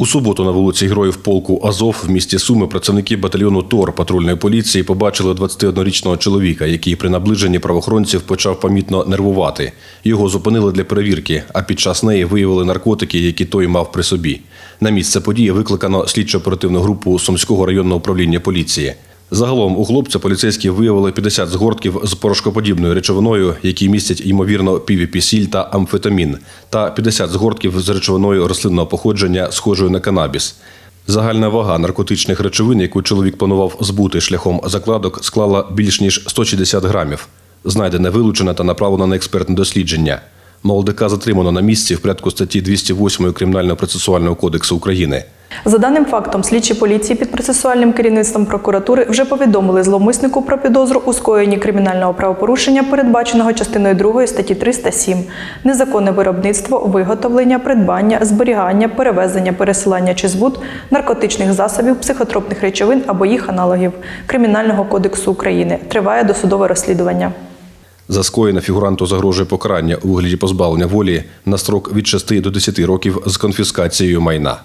У суботу на вулиці Героїв полку Азов в місті Суми працівники батальйону ТОР патрульної поліції побачили 21-річного чоловіка, який при наближенні правоохоронців почав помітно нервувати. Його зупинили для перевірки, а під час неї виявили наркотики, які той мав при собі. На місце події викликано слідчо-оперативну групу Сумського районного управління поліції. Загалом у хлопця поліцейські виявили 50 згортків з порошкоподібною речовиною, які містять ймовірно півіпісіль та амфетамін, та 50 згортків з речовиною рослинного походження, схожою на канабіс. Загальна вага наркотичних речовин, яку чоловік планував збути шляхом закладок, склала більш ніж 160 грамів. Знайдене вилучене та направлено на експертне дослідження. Молодика затримано на місці в порядку статті 208 Кримінального процесуального кодексу України. За даним фактом, слідчі поліції під процесуальним керівництвом прокуратури вже повідомили зловмиснику про підозру у скоєнні кримінального правопорушення, передбаченого частиною 2 статті 307 незаконне виробництво, виготовлення, придбання, зберігання, перевезення, пересилання чи збут наркотичних засобів, психотропних речовин або їх аналогів Кримінального кодексу України. Триває досудове розслідування. За скоєне фігуранту загрожує покарання у вигляді позбавлення волі на строк від 6 до 10 років з конфіскацією майна.